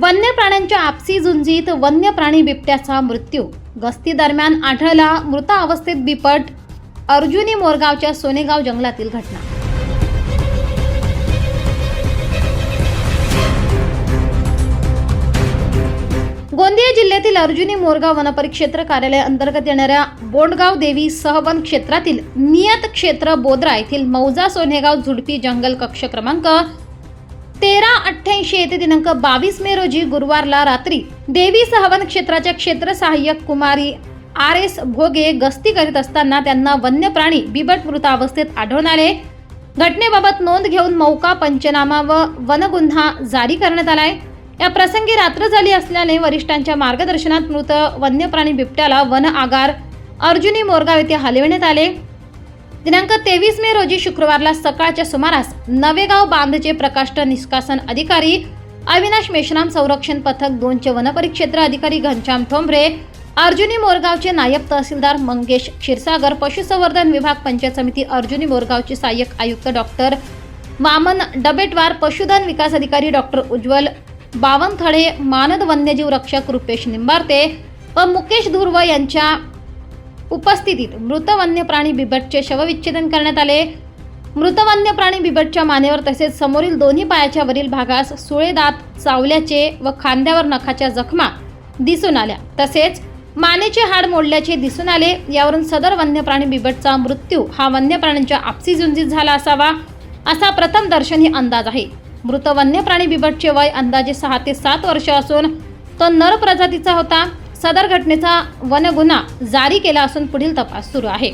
वन्य प्राण्यांच्या आपसी झुंजीत वन्य प्राणी बिबट्याचा मृत्यू. गस्ती दरम्यान आढळला मृत अवस्थेत बिपट अर्जुनी मोरगावच्या सोनेगाव जंगलातील घटना. गोंदिया जिल्ह्यातील अर्जुनी मोरगाव वनपरिक्षेत्र कार्यालय अंतर्गत येणाऱ्या बोंडगाव देवी सहवन क्षेत्रातील नियत क्षेत्र बोद्रा येथील मौजा सोनेगाव झुडपी जंगल कक्ष क्रमांक अठ्ठ्याऐंशी येथे दिनांक बावीस मे रोजी गुरुवारला रात्री देवी सहवन क्षेत्राच्या क्षेत्र सहाय्यक कुमारी आर एस भोगे गस्ती करीत असताना त्यांना वन्य प्राणी बिबट मृतावस्थेत आढळून आले. घटनेबाबत नोंद घेऊन मौका पंचनामा व वनगुन्हा जारी करण्यात आलाय. या प्रसंगी रात्र झाली असल्याने वरिष्ठांच्या मार्गदर्शनात मृत वन्य प्राणी बिबट्याला वन आगार अर्जुनी मोरगाव येथे हलविण्यात आले. दिनांक तेवीस मे रोजी शुक्रवारला सकाळच्या सुमारास नवेगाव बांधचे प्रकाष्ट निष्कासन अधिकारी अविनाश मेश्राम संरक्षण पथक दोनचे वनपरिक्षेत्र अधिकारी घनश्याम ठोंबरे अर्जुनी मोरगावचे नायब तहसीलदार मंगेश क्षीरसागर पशुसंवर्धन विभाग पंचायत समिती अर्जुनी मोरगावचे सहाय्यक आयुक्त डॉक्टर वामन डबेटवार पशुधन विकास अधिकारी डॉक्टर उज्ज्वल बावनथळे मानद वन्यजीव रक्षक रुपेश निंबारते व मुकेश धुर्व यांच्या उपस्थितीत मृत वन्य प्राणी बिबटचे शवविच्छेदन करण्यात आले. मृत वन्य प्राणी बिबटच्या मानेवर तसेच समोरील दोन्ही पायाच्या वरील भागास सुळे दात चावल्याचे व खांद्यावर नखाच्या जखमा दिसून आल्या. तसेच मानेचे हाड मोडल्याचे दिसून आले. यावरून सदर वन्य प्राणी बिबटचा मृत्यू हा वन्य प्राण्यांच्या आपसी झुंजीत झाला असावा असा प्रथम दर्शनी अंदाज आहे. मृत वन्य प्राणी बिबटचे वय अंदाजे सहा ते सात वर्ष असून तो नर प्रजातीचा होता. सदर घटनेचा वनगुन्हा जारी केला असून पुढील तपास सुरू आहे.